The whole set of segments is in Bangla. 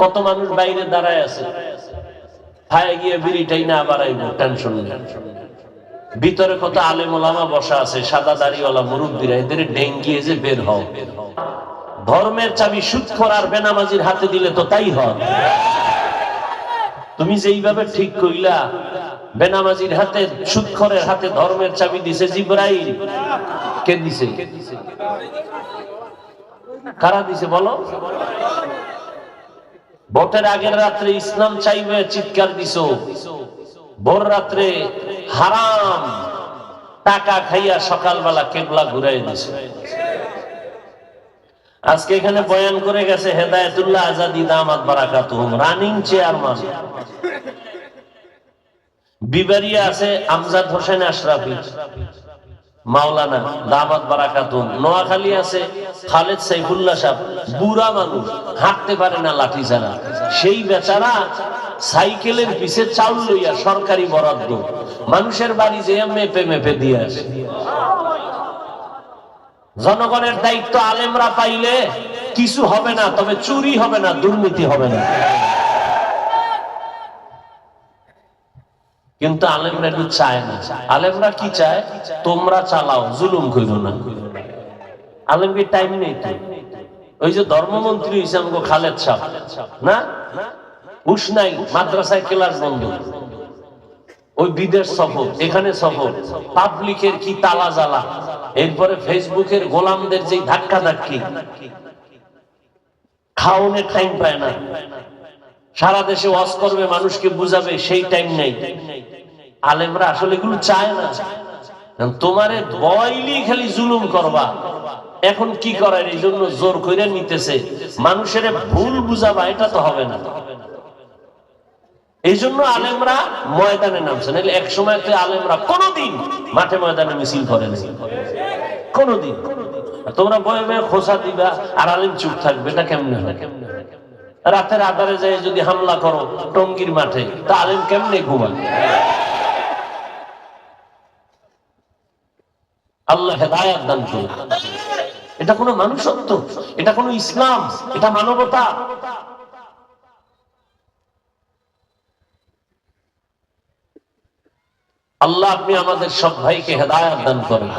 কত মানুষ বাইরে দাঁড়ায় আছে। খায় গিয়ে বিড়িটাই না আবার আইব, টেনশন ভিতরে কত আলেম ওলামা বসা আছে, সাদা দাড়িওয়ালা মুরব্বীরা, এদের ডেঙ্গিয়ে যে বের হও। ধর্মের চাবি সুৎখর আর বেনামাজির হাতে দিলে তো তাই হয়। তুমি যেইভাবে ঠিক কইলা, বেনামাজির হাতে, সুৎখরের হাতে ধর্মের চাবি দিছে জিব্রাইল। কে দিছে? কারা দিছে বলো? ভোটের আগের রাত্রে ইসলাম চাইবে, চিৎকার দিছ। ভোর রাত্রে হারাম টাকা খাইয়া সকালবেলা কেবলা ঘুরাই দিছে। আজকে এখানে বয়ান করে গেছে, হেদায়তুল্লাহ আজাদি দামাত বারাকাতুহুম। রানিং চেয়ারম্যান বিবারিয়া আছে আমজাদ হোসেন আশরাফি, মাওলানা দামাত বারাকাতুম নোয়াখালী আছে খালেদ সাইফুল্লাহ সাহেব, বুড়া মানুষ, হাঁটতে পারে না লাঠি ছাড়া। সেই বেচারা সাইকেলের পিছে চাউল লইয়া সরকারি বরাদ্দ। মানুষের বাড়ি যে মেপে মেপে দিয়ে আসে। জনগণের দায়িত্ব আলেমরা পাইলে কিছু হবে না, তবে চুরি হবে না, দুর্নীতি হবে না। কিন্তু আলেমরা একটু চায় না। আলেমরা কি চায়? তোমরা চালাও, জুলুম করো না। আলেমকে টাইম নেই তো? ওই যে ধর্মমন্ত্রী হিসাবে খালেদ সাহ না? উস নাই, মাদ্রাসায় ক্লাস বন্ধ। ওই বিদেশ সফর, এখানে সফর। পাবলিকের কি তালা জ্বালা? এরপরে ফেসবুকের গোলামদের যে ধাক্কা ধাক্কি খাওনের টাইম পায় না। সারা দেশে ওয়াজ করবে, মানুষকে বুঝাবে, সেই টাইম নেই। আলেমরা আসলে এগুলো চায় না। তোমারে বয়লি খালি জুলুম করবা। এখন কি করার? এই জন্য জোর করে নিতেছে। মানুষের ভুল বুঝাবা, এটা তো হবে না। এই জন্য আলেমরা ময়দানে নামছে। নাহলে এক সময় তো আলেমরা কোনোদিন মাঠে ময়দানে মিছিল করে তোমরা বয়ে বয়ে খোসা দিবা, আর আলেম চুপ থাকবে, এটা কেমনে রাতের আধারে যায় যদি হামলা করো টঙ্গির মাঠে, তা আলেম কেমনে ঘুমান আল্লাহ হেদায়াত দান করুন। এটা কোনো মানুষত্ব, এটা কোনো ইসলাম, এটা মানবতা। আল্লাহ আপনি আমাদের সব ভাইকে হেদায়াত দান করেন।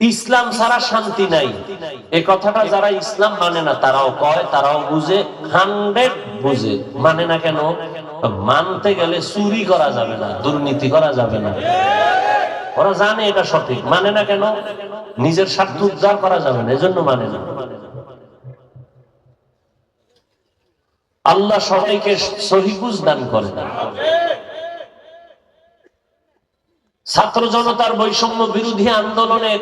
ইসলাম ছাড়া শান্তি নাই। এই কথাটা যারা ইসলাম মানে না, তারাও কয়, তারাও বুঝে হান্ড্রেড বুঝে। মানে না কেন? মানতে গেলে চুরি করা যাবে না, দুর্নীতি করা যাবে না। ওরা জানে এটা সঠিক। মানে না কেন? নিজের স্বার্থ উদ্ধার করা যাবে না, এজন্য মানে না। আল্লাহ সবাইকে সহিবুজ দান করে। ছাত্র জনতার বৈষম্য বিরোধী আন্দোলনের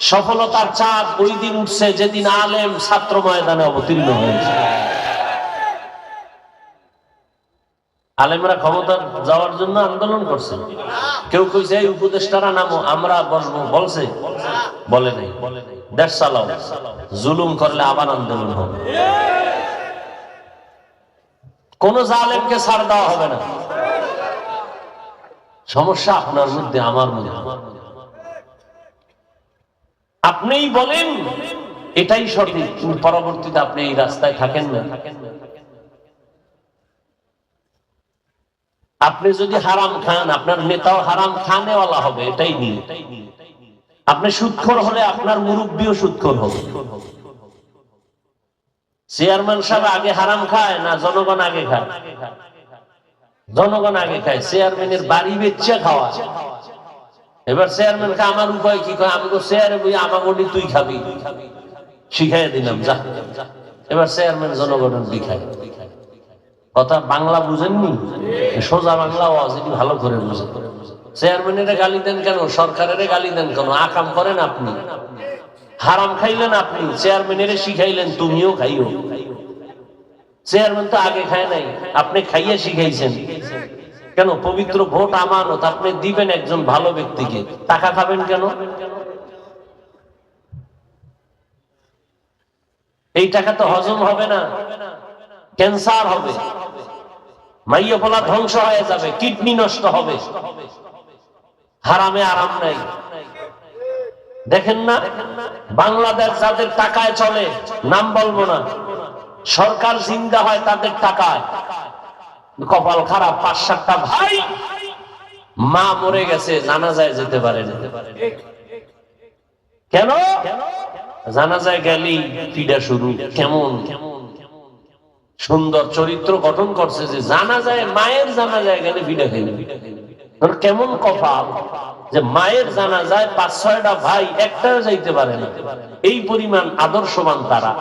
সফলতার চাঁদ ওই দিন উঠছে যেদিন আলেম ছাত্র ময়দানে অবতীর্ণ হয়েছে। আলেমরা ক্ষমতা যাওয়ার জন্য আন্দোলন করছে। কেউ কইছে, এই উপদেষ্টারা নামো, আমরা বসবো। বলছে। বলে নাই। দেশ চালাও জুলুম করলে আবার আন্দোলন হবে। কোন জালেমকে ছাড় দেওয়া হবে না। সমস্যা আপনার মধ্যে, আমার মধ্যে। আপনিই বলেন, এটাই সঠিক। পরবর্তীতে আপনি এই রাস্তায় থাকেন না। আপনি যদি হারাম খান, আপনার নেতাও হারাম, খানেওয়ালা হবে, এটাই নিয়ে আপনি সুৎখর হলে আপনার মুরব্বীও সুৎখর হবে। চেয়ারম্যান সাহেব আগে হারাম খায় না জনগণ আগে খায়? জনগণ আগে খায়, চেয়ারম্যানের বাড়ি বেচে খাওয়া এবার চেয়ারম্যান কে আমার উপায় কি কয়? আমি চেয়ারে বই বলি তুই খাবি। শিখাই দিলাম, যা। এবার চেয়ারম্যান জনগণের দিখায় কথা বাংলা বুঝেননি? সোজা বাংলা আওয়াজ, এটি ভালো করে বুঝে চেয়ারম্যানের গালি দেন কেন? সরকারের গালি দেন কেন? আকাম করেন আপনি। হারাম খাইলেন আপনি। চেয়ারম্যানের শিখাইলেন, তুমিও খাইও। চেয়ারম্যান তো আগে খায় নাই। আপনি খাইয়ে শিখাইছেন। কেন? পবিত্র ভোট আমানত আপনি দিবেন একজন ভালো ব্যক্তিকে। টাকা খাবেন কেন? এই টাকা তো হজম হবে না। ক্যান্সার হবে। মাইয়া পোলা ধ্বংস হয়ে যাবে, কিডনি নষ্ট হবে। হারামে আরাম নাই। দেখেন না? বাংলাদেশ যাদের টাকায় চলে, নাম বলব না। সরকার জিন্দা হয় তাদের টাকায়। কপাল খারাপ, পাঁচ সাতটা ভাই মা মরে গেছে জানা যায় যেতে পারে কেন? জানা যায় গেলি পিডা শুরু। কেমন? সুন্দর চরিত্র গঠন করছে যে জানা যায় মায়ের জানা যায় গেলে পিডা খেলে কেমন কপাল যে মায়ের জানা যায় পাঁচ ছয়টা ভাই একটাও যাইতে পারে না? এই পরিমাণ আদর্শবান তারা।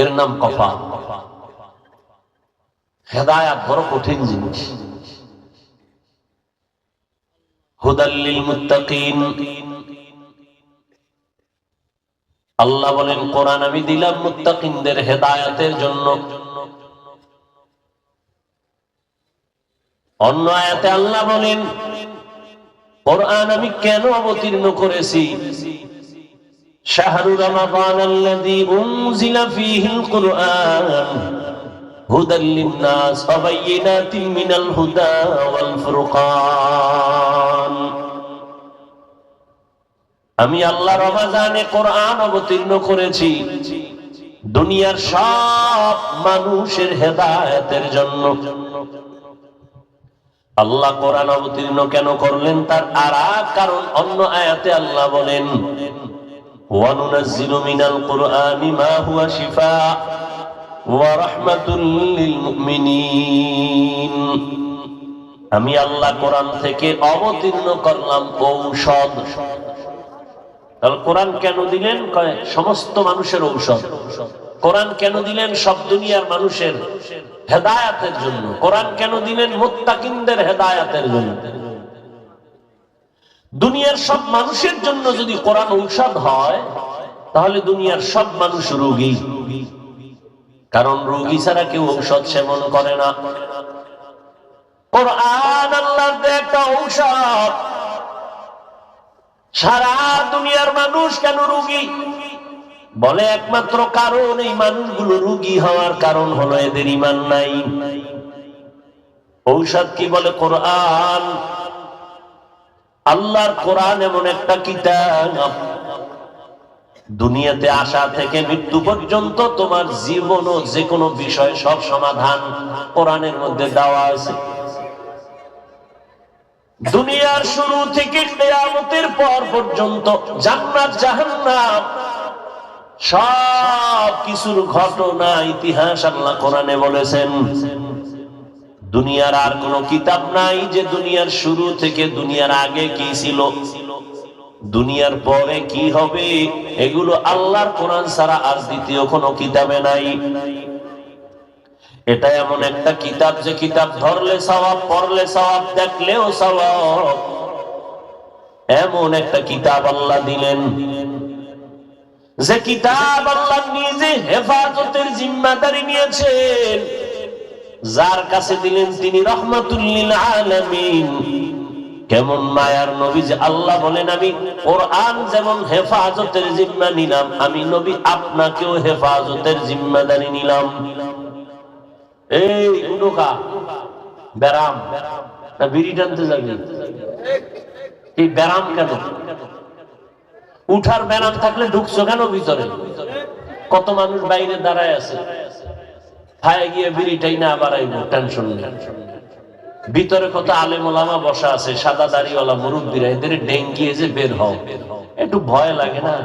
এর নাম কপাল। হেদায়াত বড় কঠিন জিনিস। হুদাল্লিল মুত্তাকিন। আল্লাহ বলেন, কোরআন আমি দিলাম মুত্তাকিনদের হেদায়াতের জন্য। অন্য আয়াতে আল্লাহ বলেন, কোরআন আমি কেন অবতীর্ণ করেছি? আল্লাযী উনজিলা ফীহিল কুরআন হুদাল লিন-নাস ওয়া বায়িনাতিন মিনাল হুদা ওয়াল ফুরকান। আমি আল্লাহ রমাজানে কোরআন অবতীর্ণ করেছি। দুনিয়ার সব মানুষের হেদায়েতের জন্য। আল্লাহ কোরআন অবতীর্ণ কেন করলেন? তার আর কারণ অন্য আয়াতে আল্লাহ বলেন কুরআনি মা হুয়া শিফা ওয়া রাহমাতুল লিল মুমিনিন আমি আল্লাহ কোরআন থেকে অবতীর্ণ করলাম ঔষধ। তাহলে কোরআন কেন দিলেন? সমস্ত মানুষের ঔষধ। কোরআন কেন দিলেন? সব দুনিয়ার মানুষের হেদায়াতের জন্য। কোরআন কেন দিলেন? মোত্তাকিনদের হেদায়াতের জন্য। দুনিয়ার সব মানুষের জন্য যদি কোরআন ঔষধ হয়, তাহলে দুনিয়ার সব মানুষ রোগী। কারণ রোগী ছাড়া কেউ ঔষধ সেবন করে না। কোরআন একটা ঔষধ। সারা দুনিয়ার মানুষ কেন রোগী? বলে একমাত্র কারণ, এই মানুষগুলো রুগী হওয়ার কারণ হলো এদের ইমান নাই। ঔষধ কি বলে? কোরআন আল্লাহর কোরআন এমন একটা কিতাব। দুনিয়াতে আসা থেকে মৃত্যু পর্যন্ত তোমার জীবন ও যে কোনো বিষয় সব সমাধান কোরআনের মধ্যে দেওয়া আছে। দুনিয়ার শুরু থেকে কেয়ামতের পর পর্যন্ত জান্নাত, জাহান্নাম সব কিছুর ঘটনা ইতিহাস আল্লাহ কোরআনে বলেছেন। দুনিয়ার আর কোন কিতাব নাই যে দুনিয়ার শুরু থেকে দুনিয়ার আগে কি ছিল? দুনিয়ার পরে কি হবে? এগুলো আল্লাহর কোরআন ছাড়া আর দ্বিতীয় কোনো কিতাবে নাই। এটা এমন একটা কিতাব যে কিতাব ধরলে সওয়াব, পড়লে সওয়াব, দেখলেও সওয়াব। এমন একটা কিতাব আল্লাহ দিলেন। যে কিতাব আল্লাহ নিজে হেফাজতের জিম্মাদারি নিয়েছেন। যার কাছে দিলেন তিনি রহমাতুল্লিল আলামিন। কেমন মায়ার নবী যে আল্লাহ বলেন, আমি কোরআন যেমন হেফাজতের জিম্মা নিলাম, আমি নবী আপনাকেও হেফাজতের জিম্মাদারি নিলাম। এই উডোকা ব্যারাম, না বিড়ি টানতে যাবি? এই ব্যারাম কেন? উঠার ব্যারাম থাকলে ঢুকছো কেন ভিতরে? কত মানুষ বাইরে দাঁড়ায় আছে? খায় গিয়ে বিড়িটাই না বাড়াইব টেনশন ভিতরে কত বসা আছে, সাদা দাড়িওয়ালা মুরব্বীরা, এদের ডেঙ্গিয়ে যে বের হও। একটু ভয় লাগে না?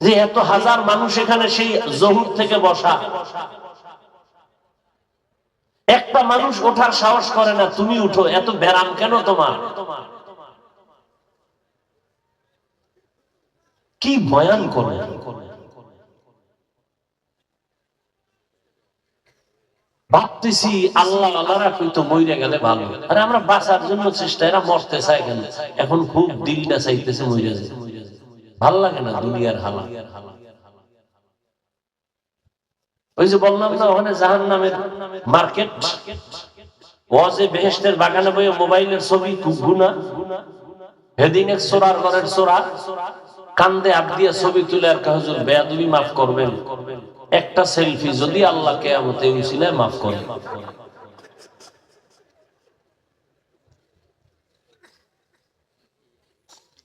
যে এত হাজার মানুষ এখানে সেই জহুর থেকে বসা। একটা মানুষ ওঠার সাহস করে না, তুমি উঠো, এত ব্যারাম কেন তোমার? কি বয়ান করে ভাবতেছি আল্লাহ আল্লাহরা মইরে গেলে ভালো। আরে আমরা বাঁচার জন্য চেষ্টা, এরা মরতে চায় কেন এখন খুব দিলটা চাইতেছে যায়। ভালো লাগে না দুনিয়ার হালা। ওই যে বললাম না, ওখানে জাহান নামের মার্কেট। ওয়াজে বেহেস্টের বাগানে বইয়ে মোবাইলের ছবি গুনা হেদিন এক সোরার ঘরের সোরা কান্দে আপ দিয়ে ছবি তুলে আর কাহজুর, বেয়াদুবি মাফ করবেন। একটা সেলফি যদি আল্লাহ কেয়ামতে উচিলায় মাফ করে।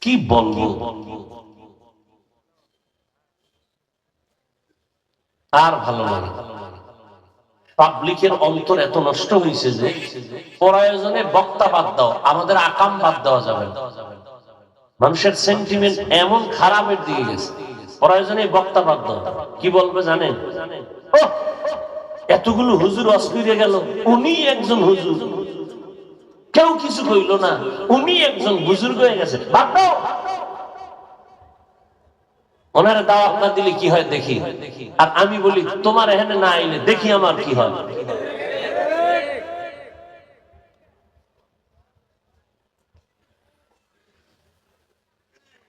কি বলব? আর ভালো লাগে পাবলিকের অন্তর এত নষ্ট হয়েছে যে, প্রয়োজনে বক্তা বাদ দাও, আমাদের আকাম বাদ দেওয়া যাবে মানুষের সেন্টিমেন্ট এমন খারাপের দিকে গেছে। প্রয়োজনে বক্তা দাও কি বলবে জানেন? এতগুলো হুজুর অস্কুরে গেল। উনি একজন হুজুর। কেউ কিছু কইল না। উনি একজন বুজুর্গ হয়ে গেছে। ওনারা দাওয়াত না দিলে কি হয় দেখি? আর আমি বলি, তোমার এখানে না আইলে দেখি আমার কি হয়?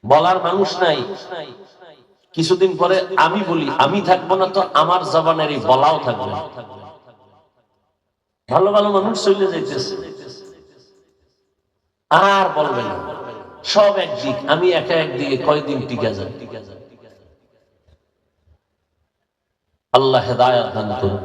বলার মানুষ নাই। কিছুদিন পরে আমি বলি, আমি থাকব না তো আমার জবানের এই বলাও থাকবে। ভালো ভালো মানুষ চলে যাইতেছে। আর বলবে না। সব একদিক, আমি একা একদিকে কয়দিন টিকা যাই। আল্লাহ হেদায়াত দান করুন।